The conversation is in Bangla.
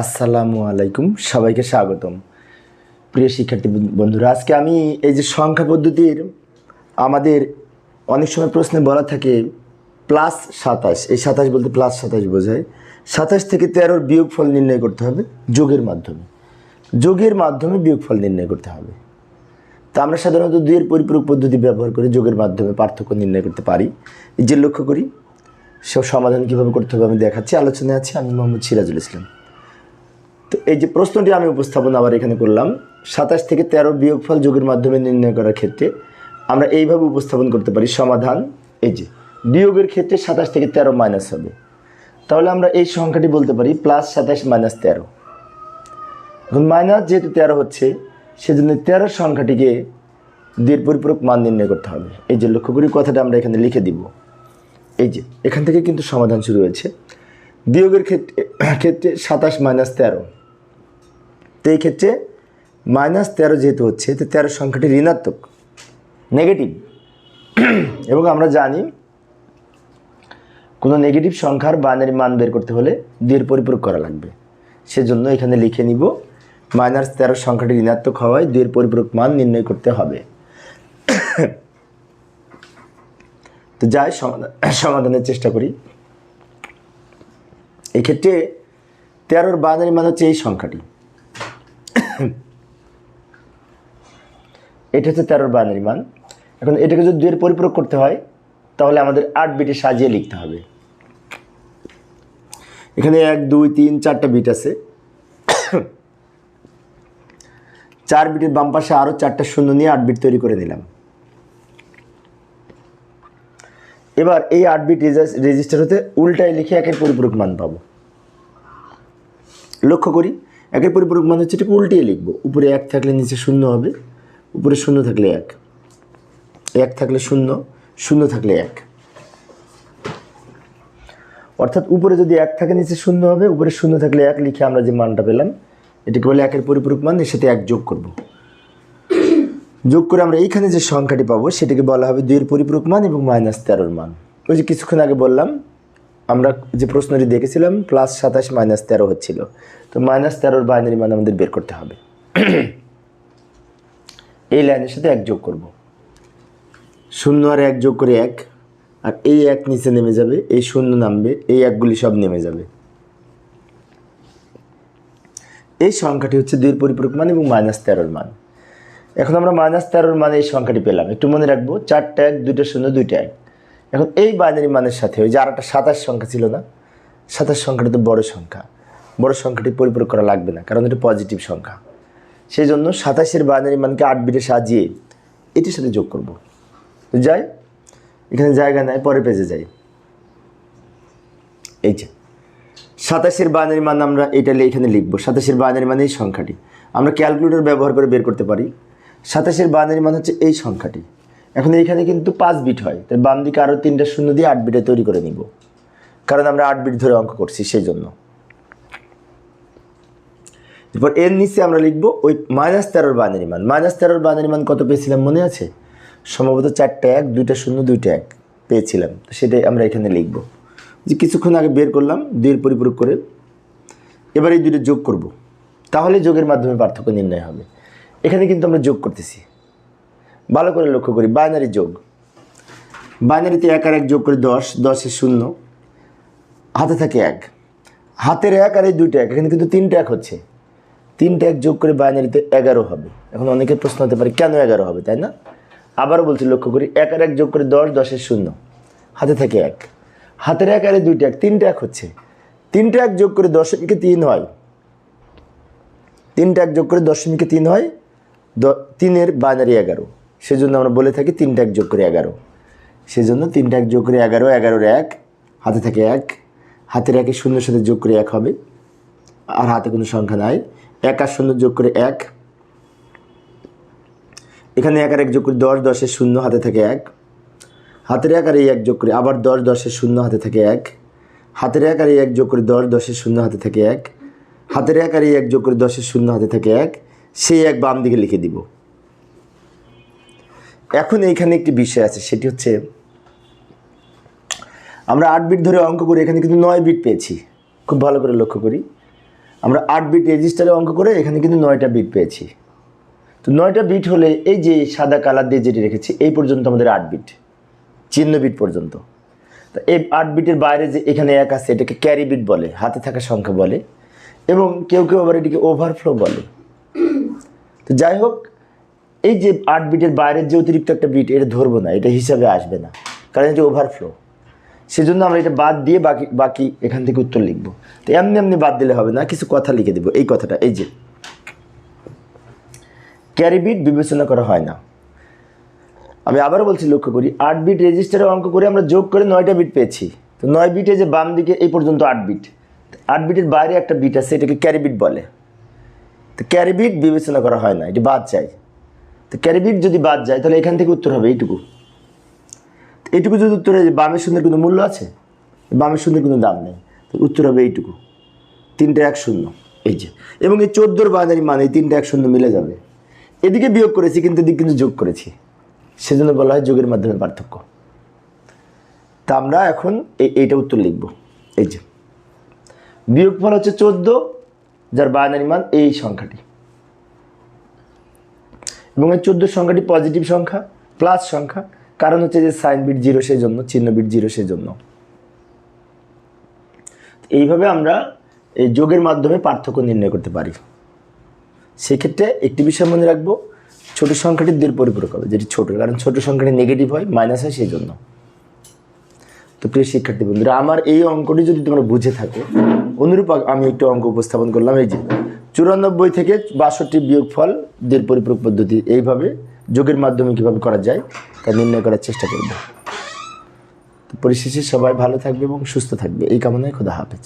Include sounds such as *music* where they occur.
আসসালামু আলাইকুম, সবাইকে স্বাগতম। প্রিয় শিক্ষার্থী বন্ধুরা, আজকে আমি এই যে সংখ্যা পদ্ধতির আমাদের অনেক সময় প্রশ্নে বলা থাকে প্লাস সাতাশ। এই সাতাশ বলতে প্লাস সাতাশ বোঝায়। সাতাশ থেকে তেরোর বিয়োগফল নির্ণয় করতে হবে যোগের মাধ্যমে। যোগের মাধ্যমে বিয়োগফল নির্ণয় করতে হবে। তা আমরা সাধারণত দুইয়ের পরিপূরক পদ্ধতি ব্যবহার করে যোগের মাধ্যমে পার্থক্য নির্ণয় করতে পারি। যে লক্ষ্য করি, সব সমাধান কীভাবে করতে হবে আমি দেখাচ্ছি। আলোচনায় আছি, আমি মোহাম্মদ সিরাজুল ইসলাম। তো এই যে প্রশ্নটি আমি উপস্থাপন আবার এখানে করলাম, সাতাশ থেকে তেরো বিয়োগফল যোগের মাধ্যমে নির্ণয় করার ক্ষেত্রে আমরা এইভাবে উপস্থাপন করতে পারি, সমাধান, এই যে, বিয়োগের ক্ষেত্রে সাতাশ থেকে তেরো মাইনাস হবে। তাহলে আমরা এই সংখ্যাটি বলতে পারি প্লাস সাতাশ মাইনাস তেরো। এখন মাইনাস যেহেতু তেরো হচ্ছে, সেজন্য তেরো সংখ্যাটিকে দিয়ে পরিপূরক মান নির্ণয় করতে হবে। এই যে লক্ষ্য করি কথাটা আমরা এখানে লিখে দিব। এই যে, এখান থেকে কিন্তু সমাধান শুরু হয়েছে। বিয়োগের ক্ষেত্রে ক্ষেত্রে সাতাশ মাইনাস তেরো। তো এই ক্ষেত্রে মাইনাস তেরো যেহেতু হচ্ছে, তো তেরো সংখ্যাটি ঋণাত্মক নেগেটিভ *clears throat* এবং আমরা জানি কোনো নেগেটিভ সংখ্যার বাইনারি মান বের করতে হলে দুইয়ের পরিপূরক করা লাগবে। সেজন্য এখানে লিখে নিব, মাইনাস তেরো সংখ্যাটি ঋণাত্মক হওয়ায় দুইয়ের পরিপূরক মান নির্ণয় করতে হবে। *clears throat* তো যাই সমাধান সমাধানের চেষ্টা করি। এক্ষেত্রে তেরোর বাইনারি মান হচ্ছে এই সংখ্যাটি। *coughs* এটা হচ্ছে তেরোর বাইনারি মান। এখন এটাকে যদি দুইয়ের পরিপূরক করতে হয়, তাহলে আমাদের আট বিটে সাজিয়ে লিখতে হবে। এখানে এক, দুই, তিন, চারটা বিট আছে। *coughs* চার বিটের বাম পাশে আরও চারটা শূন্য নিয়ে আট বিট তৈরি করে নিলাম এবার এই আট বিট রেজিস্টার হতে উল্টায় লিখে একের পরিপূরক মান পাবো। লক্ষ্য করি একের পরিপূরক মান হচ্ছে এটাকে উল্টিয়ে লিখব। উপরে এক থাকলে নিচে শূন্য হবে, উপরে শূন্য থাকলে এক। এক থাকলে শূন্য শূন্য থাকলে এক। অর্থাৎ উপরে যদি এক থাকে, নিচে শূন্য হবে, উপরে শূন্য থাকলে এক লিখে আমরা যে মানটা পেলাম, এটাকে বলে একের পরিপূরক মান, এর সাথে এক যোগ করব। যোগ করে আমরা এইখানে যে সংখ্যাটি পাবো, সেটাকে বলা হবে দুইয়ের পরিপূরক মান এবং মাইনাস তেরোর মান। ওই যে কিছুক্ষণ আগে বললাম আমরা যে প্রশ্নটি দেখেছিলাম প্লাস সাতাশ মাইনাস তেরো হচ্ছিল। তো মাইনাস তেরোর বাইনারি মান আমাদের বের করতে হবে। এই লাইনের সাথে এক যোগ করব। শূন্য আর এক যোগ করে এক, আর এই এক নিচে নেমে যাবে, এই শূন্য নামবে, এই একগুলি সব নেমে যাবে। এই সংখ্যাটি হচ্ছে দুইয়ের পরিপূরক মান এবং মাইনাস তেরোর মান। এখন আমরা মাইনাস তেরোর মানে এই সংখ্যাটি পেলাম। একটু মনে রাখব, চারটা এক, দুইটা শূন্য, দুইটা এক। এখন এই বাইনারি মানের সাথে ওই যে আর একটা সাতাশ সংখ্যা ছিল না, সাতাশ সংখ্যাটা তো বড় সংখ্যা। বড় সংখ্যাটি পরিপূরক করা লাগবে না, কারণ এটা পজিটিভ সংখ্যা। সেই জন্য সাতাশের বাইনারি মানকে আট বিটে সাজিয়ে এটির সাথে যোগ করব। যাই, এখানে জায়গা নেয় পরে পেজে যাই। এই যে, সাতাশের বাইনারি মান আমরা এটা এখানে লিখব। সাতাশের বাইনারি মানে এই সংখ্যাটি। আমরা ক্যালকুলেটর ব্যবহার করে বের করতে পারি। সাতাশের বাইনারি মান হচ্ছে এই সংখ্যাটি। এখন এইখানে কিন্তু পাঁচ বিট হয়। তাই বাম দিকে আরও তিনটা শূন্য দিয়ে আট বিটে তৈরি করে নিব। কারণ আমরা আট বিট ধরে অঙ্ক করছি সেই জন্য এরপর এর নিচে আমরা লিখব ওই মাইনাস তেরোর বাইনারি মান। মাইনাস তেরোর বাইনারি মান কত পেয়েছিলাম মনে আছে? সম্ভবত চারটে এক, দুইটা শূন্য, দুইটা এক পেয়েছিলাম। তো সেটাই আমরা এখানে লিখব। যে কিছুক্ষণ আগে বের করলাম, দুইয়ের পরিপূরক করে এবার এই দুটো যোগ করব। তাহলে যোগের মাধ্যমে পার্থক্য নির্ণয় হবে। এখানে কিন্তু আমরা যোগ করতেছি। ভালো করে লক্ষ্য করি বাইনারি যোগ। বাইনারিতে এক আর এক যোগ করে দশ, দশে শূন্য, হাতে থাকে এক। হাতের এক আর এই দুইটা এক, এখানে কিন্তু তিনটা এক হচ্ছে। তিনটা এক যোগ করে বাইনারিতে এগারো হবে। এখন অনেকের প্রশ্ন হতে পারে, কেন এগারো হবে, তাই না? আবারও বলছি, লক্ষ্য করি, এক আর এক যোগ করে দশ দশের শূন্য, হাতে থাকে এক। হাতের এক আর দুইটা এক, তিনটা এক হচ্ছে। তিনটা এক যোগ করে দশমিকে তিন হয়। তিনটা এক যোগ করে দশমিকে তিন হয় তিনের বাইনারি এগারো। সেজন্য আমরা বলে থাকি তিনটা এক যোগ করে এগারো। সেজন্য তিনটা এক যোগ করে এগারো, এগারোর এক, হাতে থাকে এক। হাতের একে শূন্যের সাথে যোগ করে এক হবে। আর হাতে কোনো সংখ্যা নাই। এক আর শূন্য যোগ করে এক। এখানে এক আর এক যোগ করে দশ, দশের শূন্য, হাতে থাকে এক। হাতের এক আর এই এক যোগ করে আবার দশ, দশের শূন্য, হাতে থাকে এক। হাতের এক আর এই এক যোগ করে দশ, দশের শূন্য, হাতে থাকে এক। হাতের এক আর এই এক যোগ করে দশের শূন্য, হাতে থাকে এক। সেই এক বাম দিকে লিখে দিব। এখন এইখানে একটি বিষয় আছে, সেটি হচ্ছে আমরা আট বিট ধরে অঙ্ক করি এখানে কিন্তু নয় বিট পেয়েছি। খুব ভালো করে লক্ষ্য করি। আমরা আট বিট রেজিস্টারে অঙ্ক করে এখানে কিন্তু নয়টা বিট পেয়েছি। তো নয়টা বিট হলে এই যে সাদা কালার দিয়ে যেটি রেখেছি, এই পর্যন্ত আমাদের আট বিট চিহ্ন বিট পর্যন্ত। তা এই আট বিটের বাইরে যে এখানে এক আছে, এটাকে ক্যারি বিট বলে, হাতে থাকা সংখ্যা বলে, এবং কেউ কেউ আবার এটিকে ওভারফ্লো বলে। তো যাই হোক এই যে আট বিটের বাইরের যে অতিরিক্ত একটা বিট এটা ধরবো না, এটা হিসাবে আসবে না। কারণ এটা ওভারফ্লো সেজন্য আমরা এটা বাদ দিয়ে বাকি বাকি এখান থেকে উত্তর লিখব। তো এমনি এমনি বাদ দিলে হবে না, কিছু কথা লিখে দেবো। এই কথাটা, এই যে। ক্যারি বিট বিবেচনা করা হয় না। আমি আবারও বলছি, লক্ষ্য করি, আট বিট রেজিস্টারে অঙ্ক করে আমরা যোগ করে নয়টা বিট পেয়েছি। তো নয় বিটে যে বাম দিকে এই পর্যন্ত আট বিট আট বিটের বাইরে একটা বিট আছে, এটাকে ক্যারি বিট বলে। তো ক্যারি বিট বিবেচনা করা হয় না, এটি বাদ যায়। তো ক্যারি বিট যদি বাদ যায়, তাহলে এখান থেকে উত্তর হবে এইটুকু। এইটুকু যদি উত্তর হয় বামের শূন্যের কোনো মূল্য আছে, বামের শূন্যের কোনো দাম নেই উত্তর হবে এইটুকু। তিনটে এক শূন্য, এই যে। এবং এই চোদ্দোর বাজারি মানে এই তিনটে এক শূন্য মিলে যাবে। এদিকে বিয়োগ করেছি, কিন্তু এদিকে কিন্তু যোগ করেছি। সেজন্য বলা হয় যোগের মাধ্যমে পার্থক্য। তা আমরা এখন এই এইটা উত্তর লিখব। এই যে। বিয়োগফল হচ্ছে চোদ্দ, যার বাইনারি মান এই সংখ্যাটি। এবং এই চোদ্দোর সংখ্যাটি পজিটিভ সংখ্যা প্লাস সংখ্যা। কারণ হচ্ছে যে সাইন বিট জিরো সেই জন্য চিহ্ন বিট জিরো সেই জন্য এইভাবে আমরা এই যোগের মাধ্যমে পার্থক্য নির্ণয় করতে পারি। সেক্ষেত্রে একটি বিষয় মনে রাখব, ছোট সংখ্যাটি দুইয়ের পরিপূরক হবে, যেটি ছোট, কারণ ছোট সংখ্যাটি নেগেটিভ হয় মাইনাস হয় সেই জন্য তো প্রিয় শিক্ষার্থী বন্ধুরা, আমার এই অঙ্কটি যদি তোমরা বুঝে থাকো, অনুরূপ আমি একটু অঙ্ক উপস্থাপন করলাম, এই যে চুরানব্বই থেকে বাষট্টি বিয়োগ ফল দের পরিপূরক পদ্ধতি এইভাবে যোগের মাধ্যমে কীভাবে করা যায় তা নির্ণয় করার চেষ্টা করব। পরিশেষে সবাই ভালো থাকবে এবং সুস্থ থাকবে। এই কামনায় খোদা হাফেজ।